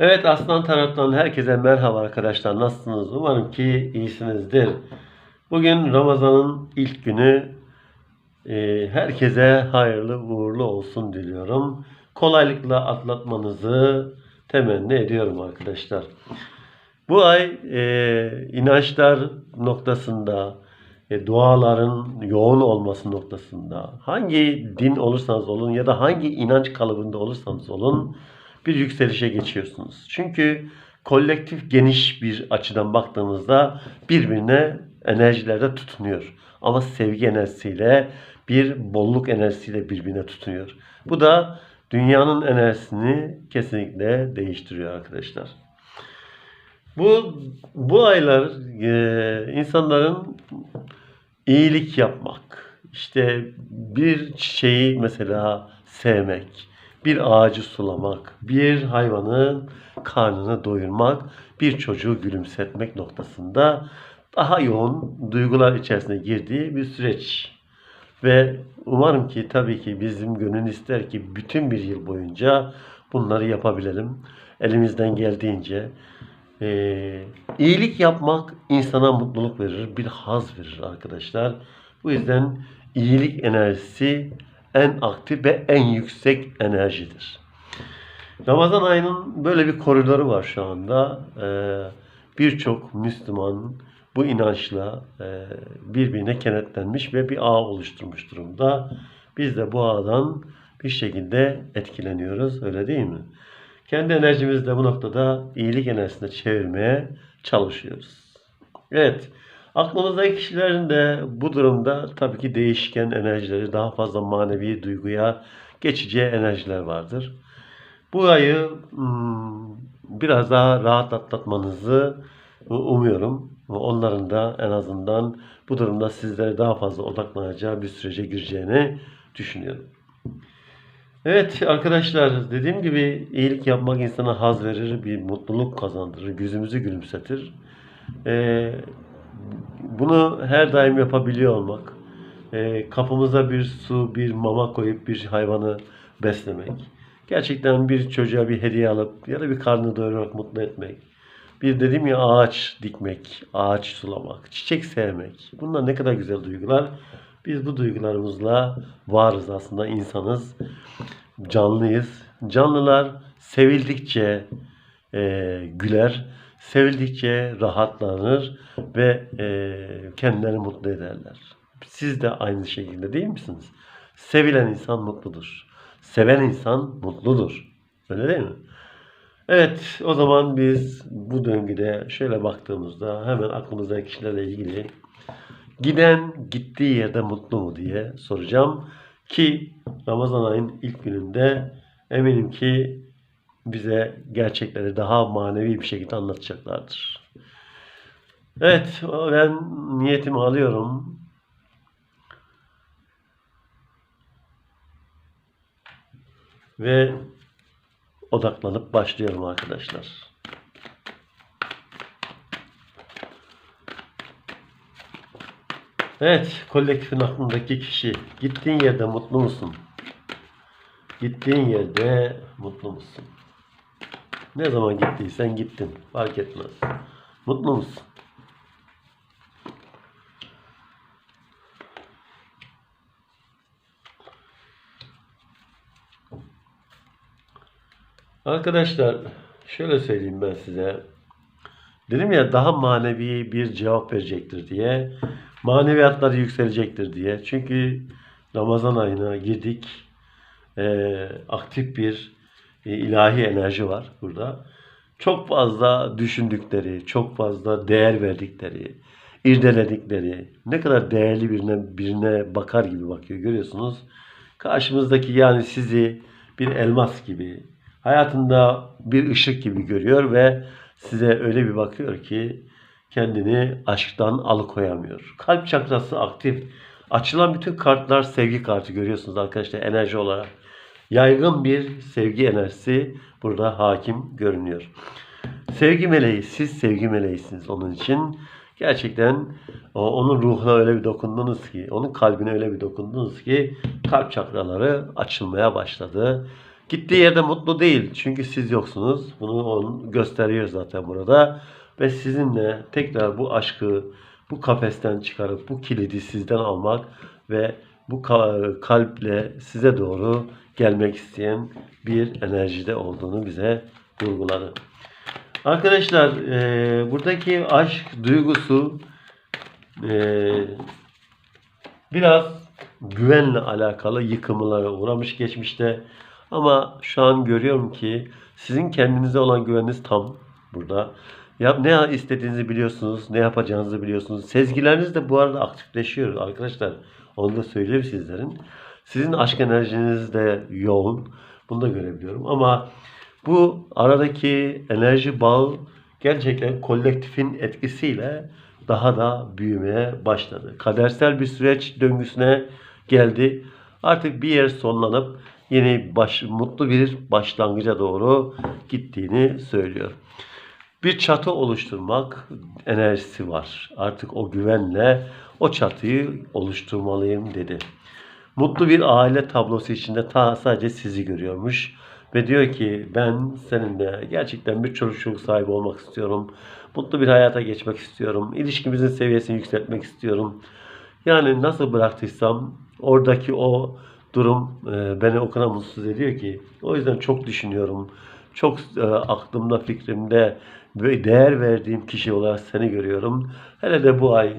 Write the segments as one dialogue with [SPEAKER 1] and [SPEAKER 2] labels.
[SPEAKER 1] Evet Aslan Taraf'tan herkese merhaba arkadaşlar. Nasılsınız? Umarım ki iyisinizdir. Bugün Ramazan'ın ilk günü. Ee, herkese hayırlı uğurlu olsun diliyorum. Kolaylıkla atlatmanızı temenni ediyorum arkadaşlar. Bu ay e, inançlar noktasında, e, duaların yoğun olması noktasında, hangi din olursanız olun ya da hangi inanç kalıbında olursanız olun bir yükselişe geçiyorsunuz. Çünkü kolektif geniş bir açıdan baktığımızda birbirine enerjilerde tutunuyor. Ama sevgi enerjisiyle bir bolluk enerjisiyle birbirine tutunuyor. Bu da dünyanın enerjisini kesinlikle değiştiriyor arkadaşlar. Bu bu aylar e, insanların iyilik yapmak, işte bir çiçeği mesela sevmek, bir ağacı sulamak, bir hayvanın karnını doyurmak, bir çocuğu gülümsetmek noktasında daha yoğun duygular içerisine girdiği bir süreç. Ve umarım ki tabii ki bizim gönül ister ki bütün bir yıl boyunca bunları yapabilelim. Elimizden geldiğince ee, iyilik yapmak insana mutluluk verir, bir haz verir arkadaşlar. Bu yüzden iyilik enerjisi en aktif ve en yüksek enerjidir. Ramazan ayının böyle bir koridoru var şu anda. Ee, Birçok Müslüman bu inançla e, birbirine kenetlenmiş ve bir ağ oluşturmuş durumda. Biz de bu ağdan bir şekilde etkileniyoruz, öyle değil mi? Kendi enerjimizi de bu noktada iyilik enerjisine çevirmeye çalışıyoruz. Evet, aklımızdaki kişilerin de bu durumda tabii ki değişken enerjileri, daha fazla manevi duyguya geçici enerjiler vardır. Bu ayı hmm, biraz daha rahat atlatmanızı umuyorum. Onların da en azından bu durumda sizlere daha fazla odaklanacağı bir sürece gireceğini düşünüyorum. Evet arkadaşlar dediğim gibi iyilik yapmak insana haz verir, bir mutluluk kazandırır, yüzümüzü gülümsetir. Ee, bunu her daim yapabiliyor olmak, e, kapımıza bir su, bir mama koyup bir hayvanı beslemek, gerçekten bir çocuğa bir hediye alıp ya da bir karnını doyurarak mutlu etmek, bir dedim ya ağaç dikmek, ağaç sulamak, çiçek sevmek. Bunlar ne kadar güzel duygular. Biz bu duygularımızla varız aslında insanız. Canlıyız. Canlılar sevildikçe e, güler, sevildikçe rahatlanır ve e, kendilerini mutlu ederler. Siz de aynı şekilde değil misiniz? Sevilen insan mutludur. Seven insan mutludur. Öyle değil mi? Evet, o zaman biz bu döngüde şöyle baktığımızda hemen aklımızdaki kişilerle ilgili giden gittiği yerde mutlu mu diye soracağım. Ki Ramazan ayının ilk gününde eminim ki bize gerçekleri daha manevi bir şekilde anlatacaklardır. Evet, ben niyetimi alıyorum. Ve odaklanıp başlıyorum arkadaşlar. Evet, kolektifin aklındaki kişi. Gittiğin yerde mutlu musun? Gittiğin yerde mutlu musun? Ne zaman gittiysen gittin. Fark etmez. Mutlu musun? Arkadaşlar şöyle söyleyeyim ben size. Dedim ya daha manevi bir cevap verecektir diye. Maneviyatları yükselecektir diye. Çünkü Ramazan ayına girdik. Ee, aktif bir e, ilahi enerji var burada. Çok fazla düşündükleri, çok fazla değer verdikleri, irdeledikleri, ne kadar değerli birine birine bakar gibi bakıyor görüyorsunuz. Karşımızdaki yani sizi bir elmas gibi, hayatında bir ışık gibi görüyor ve size öyle bir bakıyor ki kendini aşktan alıkoyamıyor. Kalp çakrası aktif. Açılan bütün kartlar sevgi kartı görüyorsunuz arkadaşlar enerji olarak. Yaygın bir sevgi enerjisi burada hakim görünüyor. Sevgi meleği, siz sevgi meleğisiniz onun için. Gerçekten onun ruhuna öyle bir dokundunuz ki, onun kalbine öyle bir dokundunuz ki kalp çakraları açılmaya başladı. Gittiği yerde mutlu değil. Çünkü siz yoksunuz. Bunu gösteriyor zaten burada. Ve sizinle tekrar bu aşkı bu kafesten çıkarıp bu kilidi sizden almak ve bu ka- kalple size doğru gelmek isteyen bir enerjide olduğunu bize vurguladı. Arkadaşlar e, buradaki aşk duygusu e, biraz güvenle alakalı yıkımlara uğramış geçmişte. Ama şu an görüyorum ki sizin kendinize olan güveniniz tam burada. Ya ne istediğinizi biliyorsunuz, ne yapacağınızı biliyorsunuz. Sezgileriniz de bu arada aktifleşiyor arkadaşlar. Onu da söyleyeyim sizlerin. Sizin aşk enerjiniz de yoğun. Bunu da görebiliyorum. Ama bu aradaki enerji bağı gerçekten kolektifin etkisiyle daha da büyümeye başladı. Kadersel bir süreç döngüsüne geldi. Artık bir yer sonlanıp yeni baş, mutlu bir başlangıca doğru gittiğini söylüyor. Bir çatı oluşturmak enerjisi var. Artık o güvenle o çatıyı oluşturmalıyım dedi. Mutlu bir aile tablosu içinde ta sadece sizi görüyormuş. Ve diyor ki ben seninle gerçekten bir çocuk çocuk sahibi olmak istiyorum. Mutlu bir hayata geçmek istiyorum. İlişkimizin seviyesini yükseltmek istiyorum. Yani nasıl bıraktıysam oradaki o durum e, beni o kadar mutsuz ediyor ki. O yüzden çok düşünüyorum. Çok e, aklımda, fikrimde ve değer verdiğim kişi olarak seni görüyorum. Hele de bu ay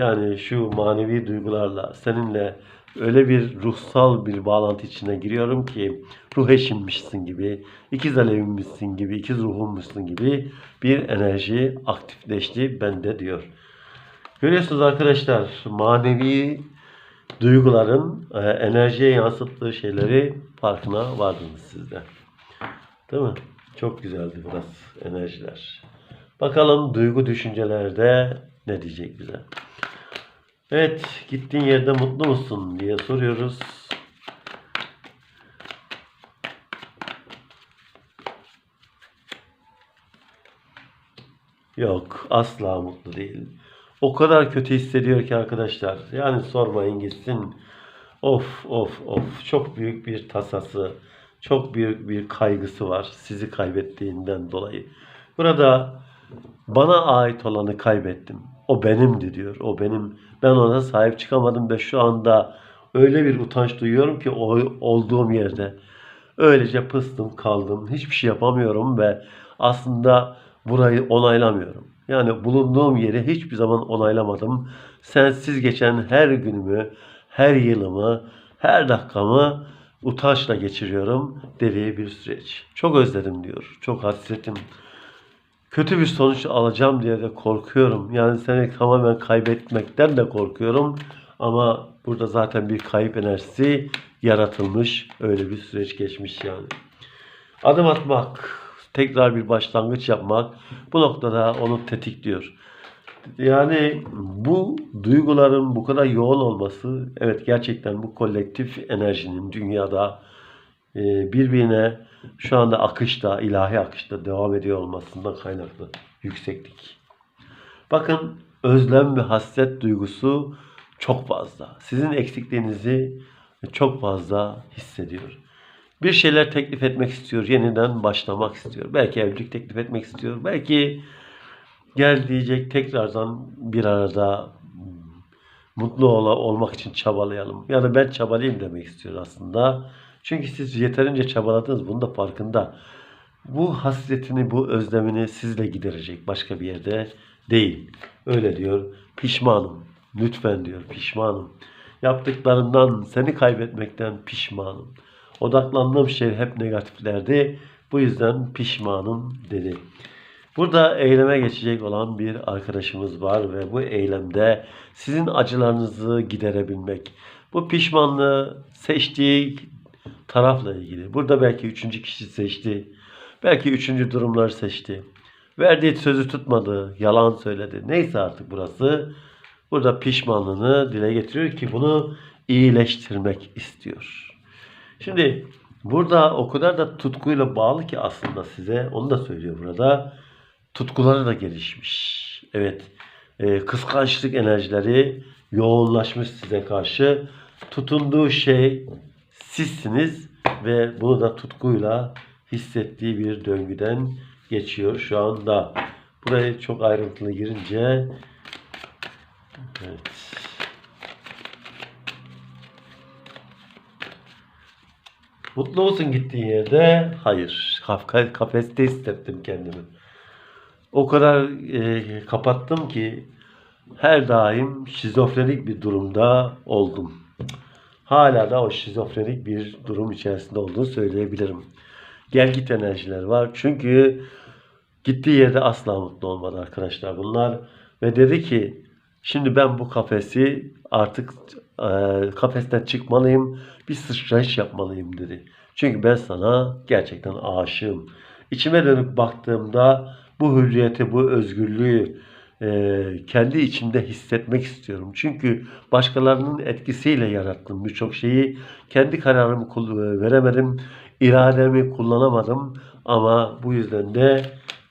[SPEAKER 1] yani şu manevi duygularla seninle öyle bir ruhsal bir bağlantı içine giriyorum ki ruh eşimmişsin gibi, ikiz alevimmişsin gibi, ikiz ruhummuşsun gibi bir enerji aktifleşti bende diyor. Görüyorsunuz arkadaşlar manevi duyguların e, enerjiye yansıttığı şeyleri farkına vardınız siz de. Değil mi? Çok güzeldi biraz enerjiler. Bakalım duygu düşüncelerde ne diyecek bize. Evet, gittiğin yerde mutlu musun diye soruyoruz. Yok, asla mutlu değil. O kadar kötü hissediyor ki arkadaşlar. Yani sormayın gitsin. Of of of çok büyük bir tasası, çok büyük bir kaygısı var sizi kaybettiğinden dolayı. Burada bana ait olanı kaybettim. O benimdi diyor. O benim. Ben ona sahip çıkamadım ve şu anda öyle bir utanç duyuyorum ki o olduğum yerde. Öylece pıstım kaldım. Hiçbir şey yapamıyorum ve aslında burayı onaylamıyorum. Yani bulunduğum yeri hiçbir zaman onaylamadım. Sensiz geçen her günümü, her yılımı, her dakikamı utançla geçiriyorum dediği bir süreç. Çok özledim diyor. Çok hasretim. Kötü bir sonuç alacağım diye de korkuyorum. Yani seni tamamen kaybetmekten de korkuyorum. Ama burada zaten bir kayıp enerjisi yaratılmış. Öyle bir süreç geçmiş yani. Adım atmak, tekrar bir başlangıç yapmak bu noktada onu tetikliyor. Yani bu duyguların bu kadar yoğun olması evet gerçekten bu kolektif enerjinin dünyada e, birbirine şu anda akışta, ilahi akışta devam ediyor olmasından kaynaklı yükseklik. Bakın özlem ve hasret duygusu çok fazla. Sizin eksikliğinizi çok fazla hissediyor. Bir şeyler teklif etmek istiyor, yeniden başlamak istiyor. Belki evlilik teklif etmek istiyor. Belki gel diyecek tekrardan bir arada mutlu ol olmak için çabalayalım. Yani ben çabalayayım demek istiyor aslında. Çünkü siz yeterince çabaladınız. Bunun da farkında. Bu hasretini, bu özlemini sizle giderecek. Başka bir yerde değil. Öyle diyor. Pişmanım. Lütfen diyor. Pişmanım. Yaptıklarından, seni kaybetmekten pişmanım. Odaklandığım şey hep negatiflerdi. Bu yüzden pişmanım dedi. Burada eyleme geçecek olan bir arkadaşımız var ve bu eylemde sizin acılarınızı giderebilmek. Bu pişmanlığı seçtiği tarafla ilgili. Burada belki üçüncü kişi seçti. Belki üçüncü durumları seçti. Verdiği sözü tutmadı. Yalan söyledi. Neyse artık burası. Burada pişmanlığını dile getiriyor ki bunu iyileştirmek istiyor. Şimdi burada o kadar da tutkuyla bağlı ki aslında size onu da söylüyor burada. Tutkuları da gelişmiş. Evet. E, kıskançlık enerjileri yoğunlaşmış size karşı. Tutunduğu şey sizsiniz ve bunu da tutkuyla hissettiği bir döngüden geçiyor şu anda. Buraya çok ayrıntılı girince evet. Mutlu olsun gittiğin yerde? Hayır. Kaf- Kafeste hissettim kendimi. O kadar e, kapattım ki her daim şizofrenik bir durumda oldum. Hala da o şizofrenik bir durum içerisinde olduğunu söyleyebilirim. Gel git enerjiler var. Çünkü gittiği yerde asla mutlu olmadı arkadaşlar bunlar. Ve dedi ki şimdi ben bu kafesi artık e, kafesten çıkmalıyım. Bir sıçrayış yapmalıyım dedi. Çünkü ben sana gerçekten aşığım. İçime dönüp baktığımda bu hürriyeti, bu özgürlüğü e, kendi içimde hissetmek istiyorum. Çünkü başkalarının etkisiyle yarattım birçok şeyi. Kendi kararımı kul- veremedim, irademi kullanamadım. Ama bu yüzden de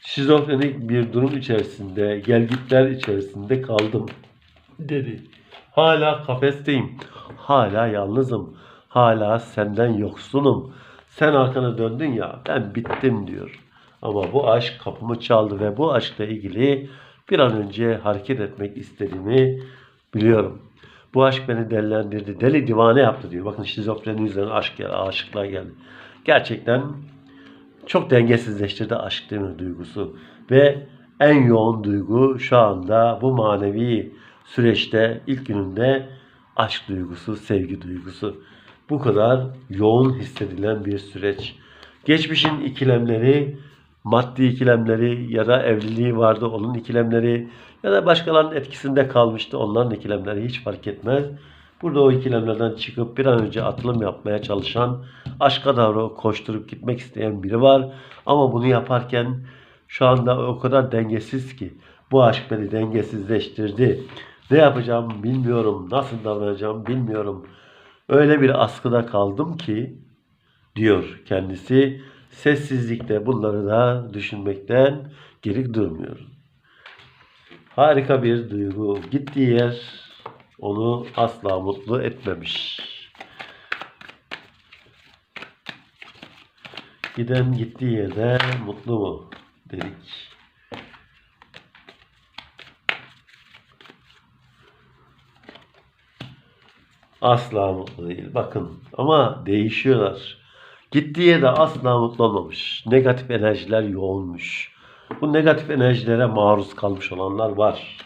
[SPEAKER 1] şizofrenik bir durum içerisinde, gelgitler içerisinde kaldım dedi. Hala kafesteyim. Hala yalnızım. Hala senden yoksunum. Sen arkana döndün ya ben bittim diyor. Ama bu aşk kapımı çaldı ve bu aşkla ilgili bir an önce hareket etmek istediğimi biliyorum. Bu aşk beni delilendirdi. Deli divane yaptı diyor. Bakın şizofreni üzerine aşk geldi, aşıklar geldi. Gerçekten çok dengesizleştirdi aşk değil mi duygusu. Ve en yoğun duygu şu anda bu manevi süreçte ilk gününde aşk duygusu, sevgi duygusu. Bu kadar yoğun hissedilen bir süreç. Geçmişin ikilemleri, maddi ikilemleri ya da evliliği vardı onun ikilemleri ya da başkalarının etkisinde kalmıştı onların ikilemleri hiç fark etmez. Burada o ikilemlerden çıkıp bir an önce atılım yapmaya çalışan, aşka doğru koşturup gitmek isteyen biri var. Ama bunu yaparken şu anda o kadar dengesiz ki bu aşk beni dengesizleştirdi. Ne yapacağım bilmiyorum, nasıl davranacağım bilmiyorum. Öyle bir askıda kaldım ki diyor kendisi. Sessizlikte bunları da düşünmekten geri durmuyor. Harika bir duygu. Gittiği yer onu asla mutlu etmemiş. Giden gittiği yerde mutlu mu dedik. Asla mutlu değil. Bakın ama değişiyorlar. Gittiği yerde asla mutlu olmamış. Negatif enerjiler yoğunmuş. Bu negatif enerjilere maruz kalmış olanlar var.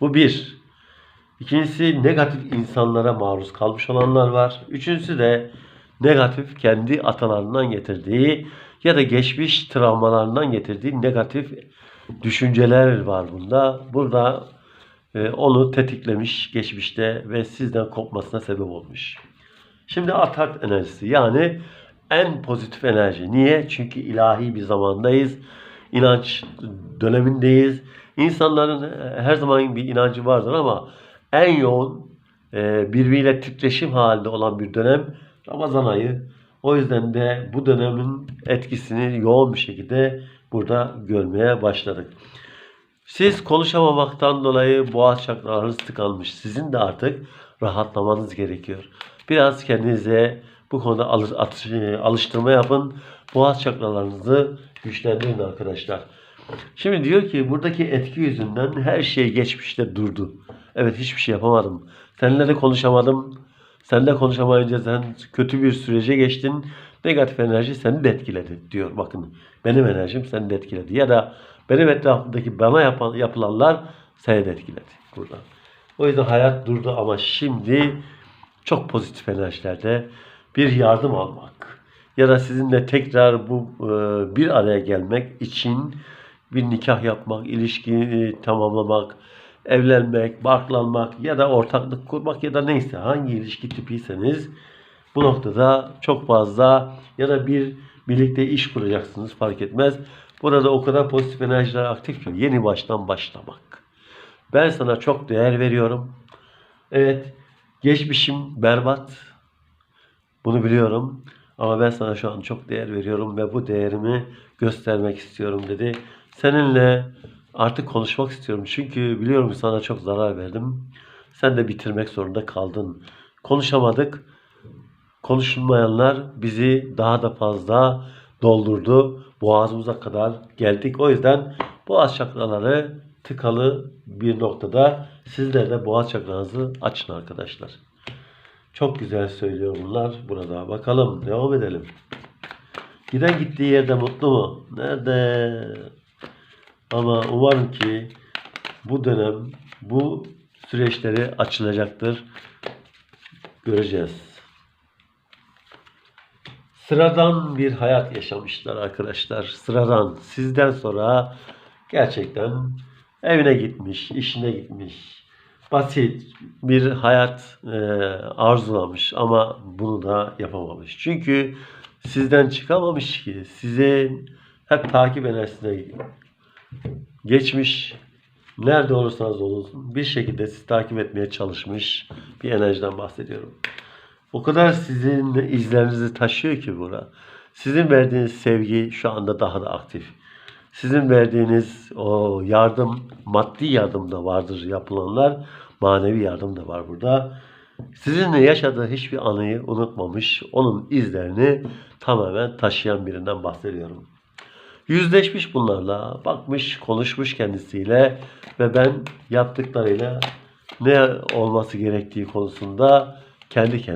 [SPEAKER 1] Bu bir. İkincisi negatif insanlara maruz kalmış olanlar var. Üçüncüsü de negatif kendi atalarından getirdiği ya da geçmiş travmalarından getirdiği negatif düşünceler var bunda. Burada e, onu tetiklemiş geçmişte ve sizden kopmasına sebep olmuş. Şimdi atak enerjisi yani en pozitif enerji. Niye? Çünkü ilahi bir zamandayız. İnanç dönemindeyiz. İnsanların e, her zaman bir inancı vardır ama en yoğun e, birbiriyle titreşim halinde olan bir dönem Ramazan ayı. O yüzden de bu dönemin etkisini yoğun bir şekilde burada görmeye başladık. Siz konuşamamaktan dolayı boğaz çakralarınız tıkanmış. Sizin de artık rahatlamanız gerekiyor. Biraz kendinize bu konuda e, alıştırma yapın. Boğaz çakralarınızı güçlendirin arkadaşlar. Şimdi diyor ki buradaki etki yüzünden her şey geçmişte durdu. Evet hiçbir şey yapamadım. Seninle de konuşamadım. Seninle konuşamayınca sen kötü bir sürece geçtin. Negatif enerji seni de etkiledi diyor. Bakın benim enerjim seni de etkiledi. Ya da benim etrafımdaki bana yapan, yapılanlar seni de etkiledi burada. O yüzden hayat durdu ama şimdi çok pozitif enerjilerde bir yardım almak ya da sizinle tekrar bu e, bir araya gelmek için bir nikah yapmak, ilişki e, tamamlamak, evlenmek, barklanmak ya da ortaklık kurmak ya da neyse hangi ilişki tipiyseniz bu noktada çok fazla ya da bir birlikte iş kuracaksınız fark etmez. Burada o kadar pozitif enerjiler aktif ki yeni baştan başlamak. Ben sana çok değer veriyorum. Evet, geçmişim berbat. Bunu biliyorum. Ama ben sana şu an çok değer veriyorum ve bu değerimi göstermek istiyorum dedi. Seninle artık konuşmak istiyorum. Çünkü biliyorum sana çok zarar verdim. Sen de bitirmek zorunda kaldın. Konuşamadık. konuşulmayanlar bizi daha da fazla doldurdu. Boğazımıza kadar geldik. O yüzden boğaz çakraları tıkalı bir noktada. Sizler de boğaz çakranızı açın arkadaşlar. Çok güzel söylüyor bunlar burada. Bakalım devam edelim. Giden gittiği yerde mutlu mu? Nerede? Ama umarım ki bu dönem bu süreçleri açılacaktır. Göreceğiz. Sıradan bir hayat yaşamışlar arkadaşlar. Sıradan. Sizden sonra gerçekten evine gitmiş, işine gitmiş. Basit bir hayat e, arzulamış ama bunu da yapamamış. Çünkü sizden çıkamamış ki. Sizin hep takip enerjisine geçmiş. Nerede olursanız olun bir şekilde sizi takip etmeye çalışmış bir enerjiden bahsediyorum. O kadar sizin izlerinizi taşıyor ki bura. Sizin verdiğiniz sevgi şu anda daha da aktif. Sizin verdiğiniz o yardım, maddi yardım da vardır yapılanlar. Manevi yardım da var burada. Sizinle yaşadığı hiçbir anıyı unutmamış, onun izlerini tamamen taşıyan birinden bahsediyorum. Yüzleşmiş bunlarla, bakmış, konuşmuş kendisiyle ve ben yaptıklarıyla ne olması gerektiği konusunda kendi kendine